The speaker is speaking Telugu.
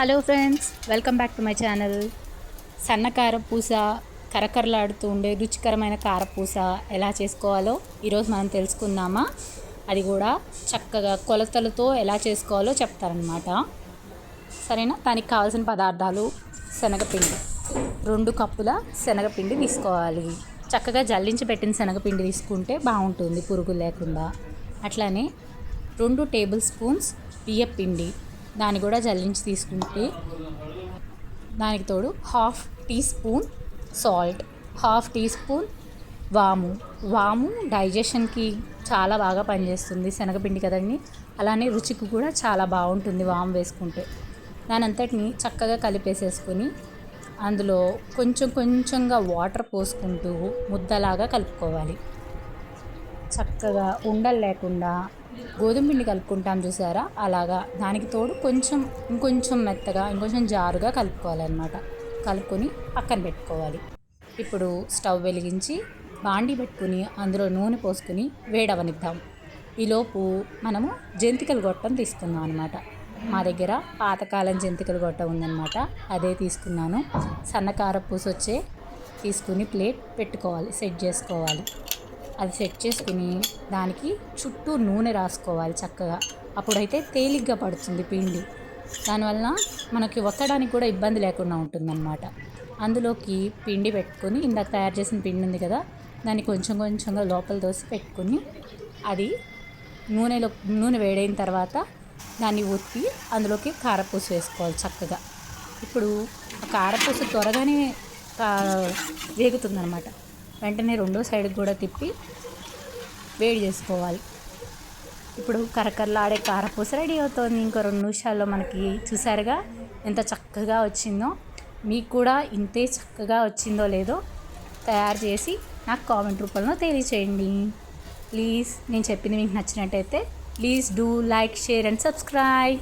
Hello friends welcome back to my channel సన్న కారపూస కరకరలాడుతూ ఉండే రుచికరమైన కారపూస ఎలా చేసుకోవాలో ఈరోజు మనం తెలుసుకుందామా? అది కూడా చక్కగా కొలతలతో ఎలా చేసుకోవాలో చెప్తారనమాట సరేనా? దానికి కావాల్సిన పదార్థాలు శనగపిండి. రెండు కప్పుల శనగపిండి తీసుకోవాలి. చక్కగా జల్లించి పెట్టిన శనగపిండి తీసుకుంటే బాగుంటుంది పురుగు లేకుండా. అట్లానే రెండు టేబుల్ స్పూన్స్ బియ్యపిండి. దాన్ని కూడా జల్లించి తీసుకుంటే దానికి తోడు half teaspoon salt half teaspoon వాము. వాము డైజెషన్కి చాలా బాగా పనిచేస్తుంది శనగపిండి కదండి. అలానే రుచికి కూడా చాలా బాగుంటుంది వాము వేసుకుంటే. దాని అంతటిని చక్కగా కలిపేసేసుకొని అందులో కొంచెం కొంచెంగా వాటర్ పోసుకుంటూ ముద్దలాగా కలుపుకోవాలి. చక్కగా ఉండలు లేకుండా గోధుమ పిండి కలుపుకుంటాం చూసారా? అలాగా దానికి తోడు కొంచెం ఇంకొంచెం మెత్తగా ఇంకొంచెం జారుగా కలుపుకోవాలన్నమాట. కలుపుకొని పక్కన పెట్టుకోవాలి. ఇప్పుడు స్టవ్ వెలిగించి బాండి పెట్టుకుని అందులో నూనె పోసుకుని వేడవనిద్దాం. ఈలోపు మనము జంతికలు గొట్టం తీసుకుందాం అనమాట మా దగ్గర పాతకాలం జంతికలు గొట్టం ఉందన్నమాట. అదే తీసుకున్నాను. సన్నకార పూసొచ్చే తీసుకుని ప్లేట్ పెట్టుకోవాలి సెట్ చేసుకోవాలి. అది సెట్ చేసుకుని దానికి చుట్టూ నూనె రాసుకోవాలి చక్కగా. అప్పుడైతే తేలిగ్గా పడుతుంది పిండి. దానివల్ల మనకి ఒత్తడానికి కూడా ఇబ్బంది లేకుండా ఉంటుందన్నమాట. అందులోకి పిండి పెట్టుకొని ఇందాక తయారు చేసిన పిండి ఉంది కదా దాన్ని కొంచెం కొంచెంగా లోపల దోసి పెట్టుకొని అది నూనెలో నూనె వేడైన తర్వాత దాన్ని ఉత్తి అందులోకి కారపూస వేసుకోవాలి చక్కగా. ఇప్పుడు ఆ కారపూస త్వరగానే వేగుతుందన్నమాట. వెంటనే రెండో సైడ్కి కూడా తిప్పి వేడి చేసుకోవాలి. ఇప్పుడు కరకరలాడే కారపూస రెడీ అవుతుంది. ఇంకో రెండు నిమిషాల్లో మనకి చూసారుగా ఎంత చక్కగా వచ్చిందో. మీకు కూడా ఇంతే చక్కగా వచ్చిందో లేదో తయారు చేసి నాకు కామెంట్ రూపంలో తెలియచేయండి. ప్లీజ్ నేను చెప్పింది మీకు నచ్చినట్టయితే please do like share and subscribe.